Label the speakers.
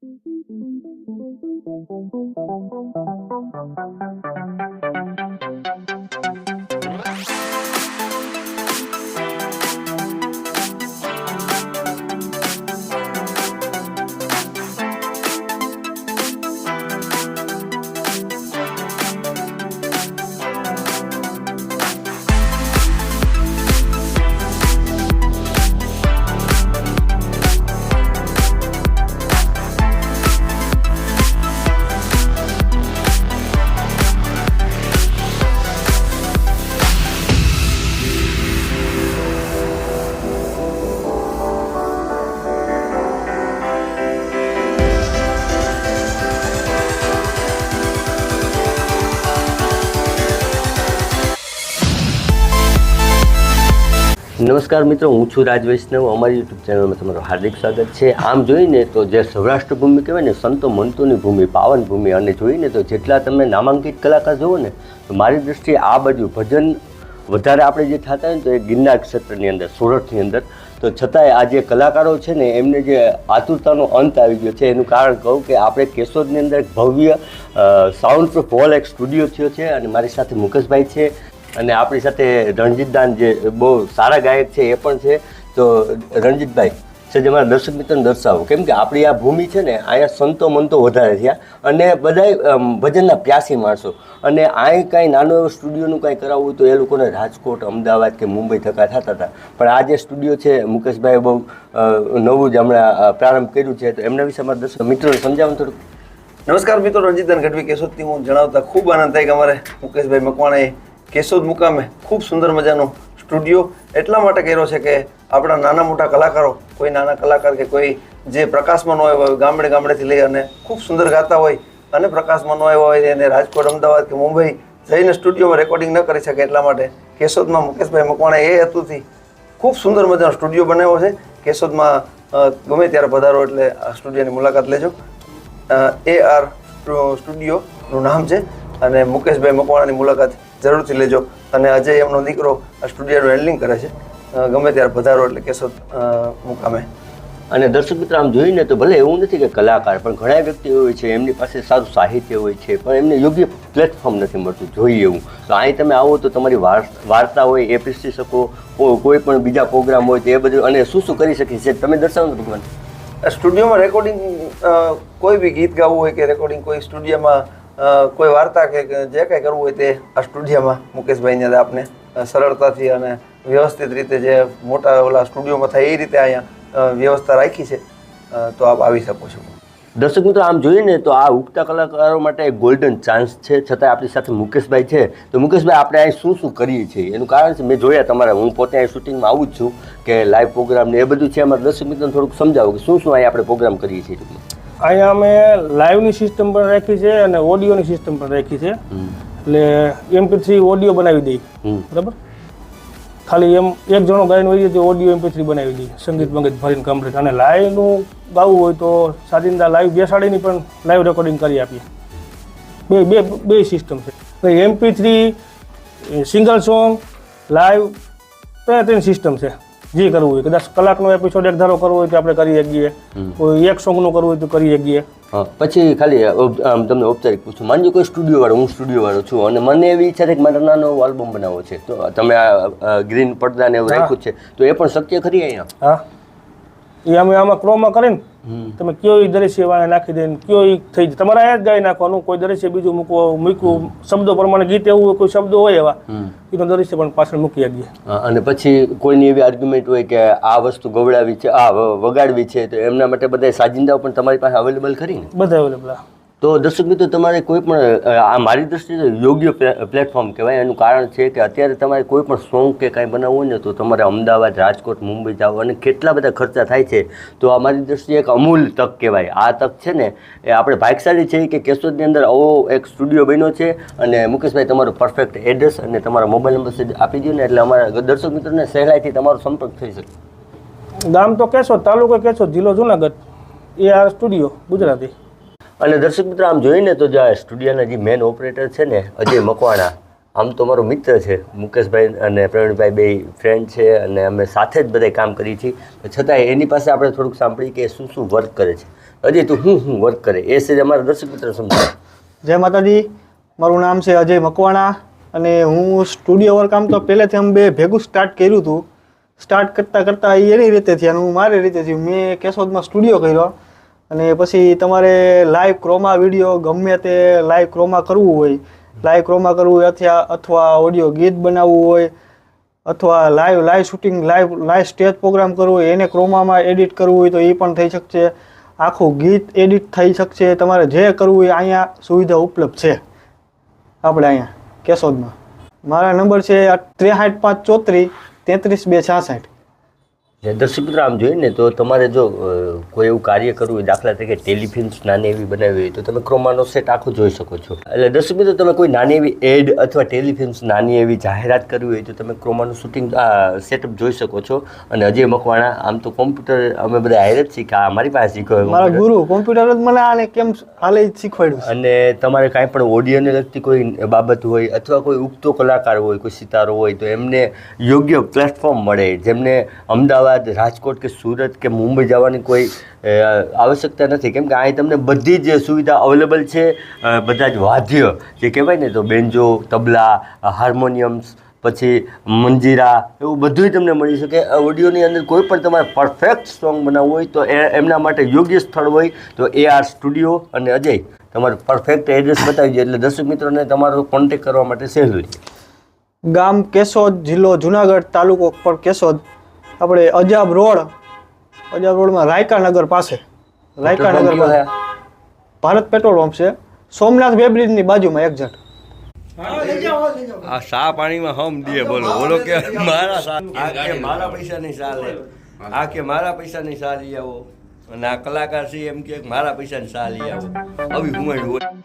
Speaker 1: Thank you. નમસ્કાર મિત્રો, હું છું રાજ વૈષ્ણવ. અમારી યુટ્યુબ ચેનલમાં તમારું હાર્દિક સ્વાગત છે. આમ જોઈને તો જે સૌરાષ્ટ્ર ભૂમિ કહેવાય ને, સંતો મંતોની ભૂમિ, પાવન ભૂમિ, અને જોઈને તો જેટલા તમે નામાંકિત કલાકાર જુઓ ને, તો મારી દૃષ્ટિએ આ બાજુ ભજન વધારે આપણે જે થતા હોય ને, તો એ ગિરનાર ક્ષેત્રની અંદર સુરતની અંદર. તો છતાંય આ જે કલાકારો છે ને, એમને જે આતુરતાનો અંત આવી ગયો છે, એનું કારણ કહું કે આપણે કેશોદની અંદર ભવ્ય સાઉન્ડ પ્રૂફ હોલ એક સ્ટુડિયો થયો છે, અને મારી સાથે મુકેશભાઈ છે. અને આપણી સાથે રણજીતદાન જે બહુ સારા ગાયક છે, એ પણ છે. તો રણજીતભાઈ, છે જે મારા દર્શક મિત્રને દર્શાવો. કેમ કે આપણી આ ભૂમિ છે ને, અહીંયા સંતો મંતો વધારે થયા અને બધાય ભજનના પ્યાસી માણસો. અને અહીં કાંઈ નાનો એવો સ્ટુડિયોનું કાંઈ કરાવવું તો એ લોકોને રાજકોટ, અમદાવાદ કે મુંબઈ થકા થતા હતા. પણ આ જે સ્ટુડિયો છે, મુકેશભાઈએ બહુ નવું જ હમણાં પ્રારંભ કર્યું છે. તો એમના વિશે અમારા દર્શક મિત્રોને સમજાવો થોડુંક.
Speaker 2: નમસ્કાર મિત્રો રંજીતન ગઢવી કેશોદથી હું જણાવતા ખૂબ આનંદ થાય કે અમારે મુકેશભાઈ મકવાણાએ કેશોદ મુકામે ખૂબ સુંદર મજાનો સ્ટુડિયો એટલા માટે કર્યો છે કે આપણા નાના મોટા કલાકારો, કોઈ નાના કલાકાર કે કોઈ જે પ્રકાશમાં ન આવ્યા હોય ગામડે ગામડેથી લઈ અને ખૂબ સુંદર ગાતા હોય અને પ્રકાશમાં ન આવ્યા હોય એને રાજકોટ, અમદાવાદ કે મુંબઈ જઈને સ્ટુડિયોમાં રેકોર્ડિંગ ન કરી શકે એટલા માટે કેશોદમાં મુકેશભાઈ મકવાણા એ હેતુથી ખૂબ સુંદર મજાનો સ્ટુડિયો બનાવ્યો છે. કેશોદમાં ગમે ત્યારે પધારો એટલે આ સ્ટુડિયોની મુલાકાત લેજો. એ આર સ્ટુડિયોનું નામ છે અને મુકેશભાઈ મકવાણાની મુલાકાત જરૂરથી લેજો. અને અજય એમનો દીકરો સ્ટુડિયોનું હેન્ડલિંગ કરે છે. ગમે ત્યારે પધારો એટલે કેશોદ મુકામે.
Speaker 1: અને દર્શક મિત્ર આમ જોઈને તો ભલે એવું નથી કે કલાકાર પણ ઘણા વ્યક્તિઓ હોય છે એમની પાસે સારું સાહિત્ય હોય છે પણ એમને યોગ્ય પ્લેટફોર્મ નથી મળતું જોઈએ એવું. તો અહીં તમે આવો તો તમારી વાર્તા હોય એ પીસી શકો કોઈ પણ બીજા પ્રોગ્રામ હોય તો એ બધું અને શું શું કરી શકીએ છીએ તમે દર્શાવો ભગવાન.
Speaker 2: આ સ્ટુડિયોમાં રેકોર્ડિંગ કોઈ બી ગીત ગાવું હોય કે રેકોર્ડિંગ કોઈ સ્ટુડિયોમાં કોઈ વાર્તા કે જે કંઈ કરવું હોય તે આ સ્ટુડિયોમાં મુકેશભાઈને આપને સરળતાથી અને વ્યવસ્થિત રીતે જે મોટા ઓલા સ્ટુડિયોમાં થાય એ રીતે અહીંયા વ્યવસ્થા રાખી છે. તો આપ આવી શકો છો.
Speaker 1: દર્શક મિત્રો, આમ જોઈએ ને તો આ ઉગતા કલાકારો માટે ગોલ્ડન ચાન્સ છે. છતાં આપણી સાથે મુકેશભાઈ છે. તો મુકેશભાઈ, આપણે અહીં શું શું કરીએ છીએ? એનું કારણ છે, મેં જોયા તમારે, હું પોતે અહીં શૂટિંગમાં આવું જ છું કે લાઈવ પ્રોગ્રામ ને એ બધું છે. અમારા દર્શક મિત્રોને થોડુંક સમજાવો કે શું શું અહીં આપણે પ્રોગ્રામ કરીએ છીએ.
Speaker 3: અહીંયા અમે લાઈવની સિસ્ટમ પણ રાખી છે અને ઓડિયોની સિસ્ટમ પણ રાખી છે. એટલે એમપી થ્રી ઓડિયો બનાવી દઈ બરાબર? ખાલી એમ એક જણો ગાયન હોય તો ઓડિયો એમપી થ્રી બનાવી દઈએ. સંગીત બંગીત ભરીને કમ્પ્લીટ અને લાઈવનું ગાવું હોય તો સાદિંદા લાઈવ બેસાડીની પણ લાઈવ રેકોર્ડિંગ કરી આપીએ. બે બે બે સિસ્ટમ છે. MP three single song live ત્રણ ત્રણ સિસ્ટમ છે. જે કરવું હોય. કદાચ કલાકનો એપિસોડ એક ધારો કરવો હોય તો આપણે કરી શકીએ. કોઈ એક સોંગનું કરવું હોય તો કરી શકીએ.
Speaker 1: પછી ખાલી તમને ઔપચારિક પૂછું. માનજો કોઈ સ્ટુડિયો વાળો હું સ્ટુડિયો વાળો છું અને મને એવી ઈચ્છા છે કે મારે નાનો આલ્બમ બનાવવો છે. તો તમે આ ગ્રીન પડદા ને એવું. રાખ્યું છે. તો એ પણ શક્ય ખરી અહીંયા?
Speaker 3: હા. એ અમે આમાં ક્રોમાં કરીને તમે કયો ઈ દરેશીએ વાળા નાખી દઈને કયો ઈ થઈ જાય? તમારે અહીંયા જ ગાઈ નાખવાનું કોઈ દરેશીએ બીજું મૂકવો મૂક્યું શબ્દો પ્રમાણે ગીત એવું કોઈ શબ્દો હોય એવા
Speaker 1: એ
Speaker 3: એનો દરેશીએ પણ પાછળ મૂકી
Speaker 1: હા, અને પછી કોઈની એવી આર્ગ્યુમેન્ટ હોય કે આ વસ્તુ ગવડાવી છે આ વગાડવી છે તો એમના માટે બધા સાજિંદાઓ પણ તમારી પાસે અવેલેબલ ખરી ને?
Speaker 3: બધા અવેલેબલ
Speaker 1: તો દર્શક મિત્રો, તમારે કોઈ પણ આ મારી દ્રષ્ટિએ યોગ્ય પ્લેટફોર્મ કહેવાય. એનું કારણ છે કે અત્યારે તમારે કોઈ પણ સોંગ કે કાંઈ બનાવવું હોય ને, તો તમારે અમદાવાદ, રાજકોટ, મુંબઈ જાઓ અને કેટલા બધા ખર્ચા થાય છે, તો આ મારી દ્રષ્ટિએ એક અમૂલ તક કહેવાય. આ તક છે ને, એ આપણે ભાગશાળી છે કે કેશોદની અંદર આવો એક સ્ટુડિયો બન્યો છે અને મુકેશભાઈ તમારું પરફેક્ટ એડ્રેસ અને તમારો મોબાઈલ નંબર આપી દો ને, એટલે અમારા દર્શક મિત્રોને સહેલાઈથી તમારો સંપર્ક થઈ શકે.
Speaker 3: ગામ તો કેશોદ, તાલુકો કેશોદ, જિલ્લો જુનાગઢ. એ આ સ્ટુડિયો ગુજરાતી.
Speaker 1: અને દર્શક મિત્રો, આમ જોઈને તો જે આ સ્ટુડિયોના જે મેન ઓપરેટર છે ને, અજય મકવાણા, આમ તો મારો મિત્ર છે, મુકેશભાઈ અને પ્રવીણભાઈ બે ફ્રેન્ડ છે અને અમે સાથે જ બધા કામ કરીએ છીએ. છતાંય એની પાસે આપણે થોડુંક સાંભળીએ કે શું શું વર્ક કરે છે. અજય, તું હું હું વર્ક કરે? એ છે અમારા દર્શક મિત્રો સમજાય
Speaker 4: જય માતાજી. મારું નામ છે અજય મકવાણા અને હું સ્ટુડિયો વર્ક આમ તો પહેલેથી અમે બે ભેગું સ્ટાર્ટ કર્યું હતું. સ્ટાર્ટ કરતાં કરતાં એની રીતે થયા હું મારી રીતે થયું. મેં કેશોદમાં સ્ટુડિયો કર્યો. અને પછી તમારે લાઈવ ક્રોમા વીડિયો ગમે તે લાઈવ ક્રોમા કરવું હોય લાઈવ ક્રોમા કરવું હોય અથવા અથવા ઓડિયો ગીત બનાવવું હોય, અથવા live live shooting live live stage programme કરવો હોય, એને ક્રોમામાં એડિટ કરવું હોય તો એ પણ થઈ શકશે. આખું ગીત એડિટ થઈ શકશે. તમારે જે કરવું હોય અહીંયા સુવિધા ઉપલબ્ધ છે. આપણે અહીંયા, કેશોદમાં. મારા નંબર છે ત્રેસાઠ પાંચ ચોત્રીસ, તેત્રીસ બે છાસઠ.
Speaker 1: દર્શક મિત્રો આમ જોઈએ ને તો તમારે જો કોઈ એવું કાર્ય કરવું હોય દાખલા તરીકે ટેલિફિલ્મ્સ નાની એવી બનાવી હોય તો તમે ક્રોમાનો સેટ આખો જોઈ શકો છો. એટલે દર્શક મિત્રો તમે કોઈ નાની એવી એડ અથવા ટેલિફિલ્મ્સ નાની એવી જાહેરાત કરવી હોય તો તમે ક્રોમાનું શૂટિંગ સેટઅપ જોઈ શકો છો. અને અજય મકવાણા આમ તો કોમ્પ્યુટર અમે બધા હારે જ શીખ્યા અમારી પાસે શીખ્યો
Speaker 4: મારા ગુરુ કોમ્પ્યુટર જ મને આને કેમ હાલે જ શીખવાડ્યું
Speaker 1: અને તમારે કાંઈ પણ ઓડિયોને લગતી કોઈ બાબત હોય અથવા કોઈ ઉગતો કલાકાર હોય કોઈ સિતારો હોય તો એમને યોગ્ય પ્લેટફોર્મ મળે. જેમને અમદાવાદ રાજકોટ કે સુરત કે મુંબઈ જવાની કોઈ આવશ્યકતા નથી. કેમ કે અહીં તમને બધી જ સુવિધા અવેલેબલ છે. બધા જ વાદ્ય જે કહેવાય ને તો બેન્જો, તબલા, હાર્મોનિયમ્સ, પછી મંજીરા એવું બધું તમને મળી શકે. ઓડિયોની અંદર કોઈ પણ તમારે પરફેક્ટ સોંગ બનાવવું હોય તો એમના માટે યોગ્ય સ્થળ હોય તો એ આર સ્ટુડિયો અને અજય તમારું પરફેક્ટ એડ્રેસ બતાવી એટલે દર્શક મિત્રોને તમારો કોન્ટેક કરવા માટે સહેલું છે.
Speaker 4: ગામ કેશોદ જિલ્લો જુનાગઢ તાલુકો પર કેશોદ. આપણે અજાબ રોડ અજાબ રોડમાં રાયકાનગર પાસે. રાયકા
Speaker 1: પેટ્રોલ
Speaker 4: નગર
Speaker 1: પંપ
Speaker 4: પાસે ભારત પેટ્રોલ પંપ છે. સોમનાથ વેબ્રિજની બાજુમાં એક્ઝેક્ટ
Speaker 1: આ સા પાણીમાં હમ દે બોલો. બોલો કે મારા આ કે મારા પૈસા નહીં ચાલે આ કે મારા પૈસા નહીં ચાલી આવો. અને આ કલાકાર છે એમ કે મારા પૈસા ને ચાલી આવો. આવી હોય.